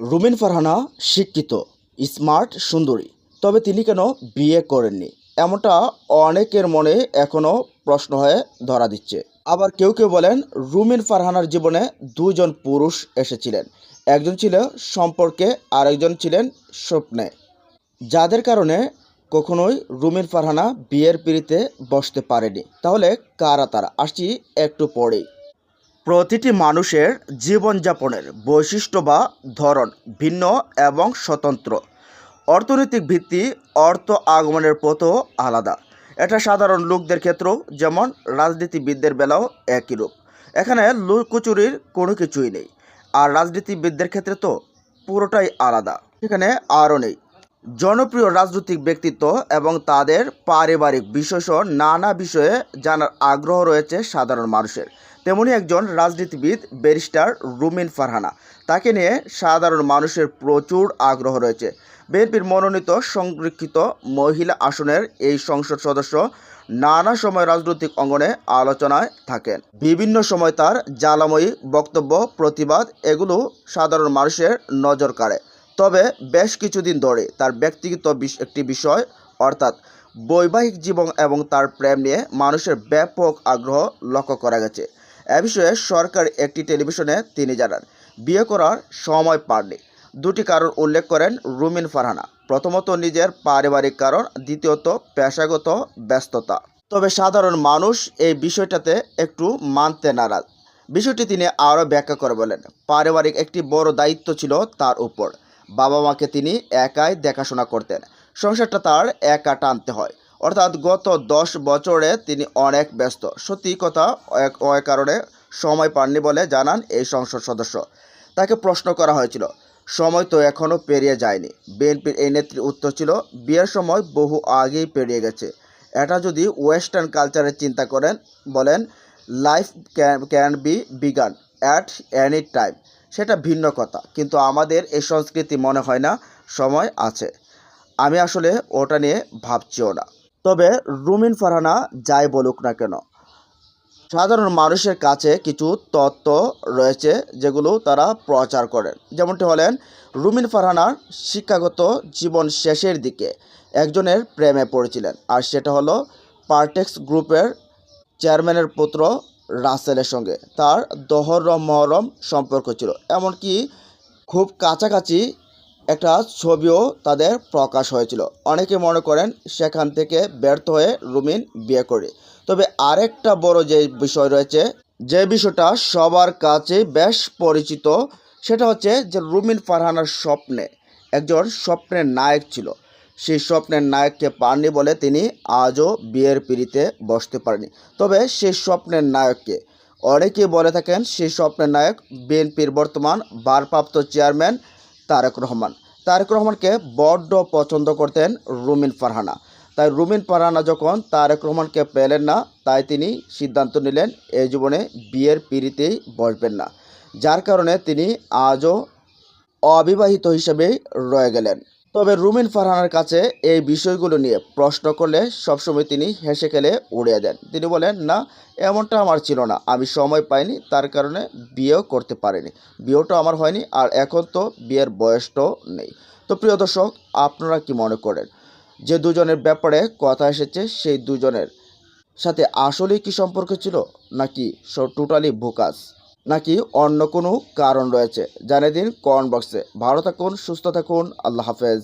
রুমিন ফারহানা শিক্ষিত, স্মার্ট, সুন্দরী। তবে তিনি কেন বিয়ে করেননি? এমনটা অনেকের মনে এখনও প্রশ্ন হয়ে ধরা দিচ্ছে। আবার কেউ কেউ বলেন রুমিন ফারহানার জীবনে দুজন পুরুষ এসেছিলেন। একজন ছিল সম্পর্কে, আরেকজন ছিলেন স্বপ্নে। যাদের কারণে কখনোই রুমিন ফারহানা বিয়ের পিড়িতে বসতে পারেনি। তাহলে কারা তারা? আসছি একটু পরেই। প্রতিটি মানুষের জীবনযাপনের বৈশিষ্ট্য বা ধরন ভিন্ন এবং স্বতন্ত্র। অর্থনৈতিক ভিত্তি, অর্থ আগমনের পথও আলাদা। এটা সাধারণ লোকদের ক্ষেত্রেও যেমন রাজনীতিবিদদের বেলাও একই রূপ। এখানে লুকোচুরির কোনো কিছুই নেই। আর রাজনীতিবিদদের ক্ষেত্রে তো পুরোটাই আলাদা। সেখানে আরও নেই। জনপ্রিয় রাজনৈতিক ব্যক্তিত্ব এবং তাদের পারিবারিক বিষয়সহ নানা বিষয়ে জানার আগ্রহ রয়েছে সাধারণ মানুষের। তেমনি একজন রাজনীতিবিদ, ব্যারিস্টার রুমিন ফারহানা। তাকে নিয়ে সাধারণ মানুষের প্রচুর আগ্রহ রয়েছে। বিএনপির মনোনীত সংরক্ষিত মহিলা আসনের এই সংসদ সদস্য নানা সময় রাজনৈতিক অঙ্গনে আলোচনায় থাকেন। বিভিন্ন সময় তার জ্বালাময়ী বক্তব্য, প্রতিবাদ, এগুলো সাধারণ মানুষের নজর কাড়ে। তবে বেশ কিছুদিন ধরে তার ব্যক্তিগত একটি বিষয়, অর্থাৎ বৈবাহিক জীবন এবং তার প্রেম নিয়ে মানুষের ব্যাপক আগ্রহ লক্ষ্য করা গেছে। এ বিষয়ে সরকার একটি টেলিভিশনে তিনি জানান, বিয়ে করার সময় পাননি। দুটি কারণ উল্লেখ করেন রুমিন ফারহানা। প্রথমত, নিজের পারিবারিক কারণ, দ্বিতীয়ত, পেশাগত ব্যস্ততা। তবে সাধারণ মানুষ এই বিষয়টাতে একটু মানতে নারাজ। বিষয়টি তিনি আরও ব্যাখ্যা করে বলেন, পারিবারিক একটি বড় দায়িত্ব ছিল তার উপর। বাবা মাকে তিনি একাই দেখাশোনা করতেন। সংসারটা তার একা টানতে হয়। অর্থাৎ গত দশ বছরে তিনি অনেক ব্যস্ত। সত্যি কথা ওই কারণে সময় পাননি বলে জানান এই সংসদ সদস্য। তাকে প্রশ্ন করা হয়েছিল, সময় তো এখনও পেরিয়ে যায়নি। বিএনপির এই নেত্রী উত্তর ছিল, বিয়ের সময় বহু আগেই পেরিয়ে গেছে। এটা যদি ওয়েস্টার্ন কালচারের চিন্তা করেন, বলেন, life can can be begin at any time. সেটা ভিন্ন কথা, কিন্তু আমাদের এই সংস্কৃতি মনে হয় না, সময় আছে। আমি আসলে ওটা নিয়ে ভাবছিও না। তবে রুমিন ফারহানা যাই বলুক না কেন, সাধারণ মানুষের কাছে কিছু তত্ত্ব রয়েছে যেগুলো তারা প্রচার করেন। যেমনটি হলেন, রুমিন ফারহানার শিক্ষাগত জীবন শেষের দিকে একজনের প্রেমে পড়েছিলেন, আর সেটা হলো পার্টেক্স গ্রুপের চেয়ারম্যানের পুত্র রাসেলের সঙ্গে। তার দহরম মহরম সম্পর্ক ছিল। এমনকি খুব কাছাকাছি একটা ছবিও তাদের প্রকাশ হয়েছিল। অনেকে মনে করেন সেখান থেকে ব্যর্থ হয়ে রুমিন বিয়ে করে। তবে আরেকটা বড় যে বিষয় রয়েছে, যে বিষয়টা সবার কাছে বেশ পরিচিত, সেটা হচ্ছে যে রুমিন ফারহানার স্বপ্নে একজন স্বপ্নের নায়ক ছিল। সেই স্বপ্নের নায়ককে পাননি বলে তিনি আজও বিয়ের পিড়িতে বসতে পারেনি। তবে সেই স্বপ্নের নায়ককে অনেকে বলে থাকেন, সেই স্বপ্নের নায়ক বিএনপির বর্তমান ভারপ্রাপ্ত চেয়ারম্যান তারেক রহমান। তারেক রহমানকে বড্ড পছন্দ করতেন রুমিন ফারহানা। তাই রুমিন ফারহানা যখন তারেক রহমানকে পেলেন না, তাই তিনি সিদ্ধান্ত নিলেন এই জীবনে বিয়ের পিড়িতেই বসবেন না। যার কারণে তিনি আজও অবিবাহিত হিসেবেই রয়ে গেলেন। তবে রুমিন ফারহানার কাছে এই বিষয়গুলো নিয়ে প্রশ্ন করলে সবসময় তিনি হেসে খেলে উড়িয়ে দেন তিনি বলেন, না, এমনটা আমার ছিল না। আমি সময় পাইনি, তার কারণে বিয়েও করতে পারিনি। বিয়েটা আমার হয়নি আর এখন তো বিয়ের বয়সটাও নেই। তো প্রিয় দর্শক, আপনারা কি মনে করেন, যে দুজনের ব্যাপারে কথা এসেছে, সেই দুজনের সাথে আসলেই কি সম্পর্ক ছিল, নাকি টোটালি ভুকাস? নাকি অন্য কোনো কারণ রয়েছে? জানিয়ে দিন কমেন্ট বক্সে ভালো থাকুন, সুস্থ থাকুন, আল্লাহ হাফেজ।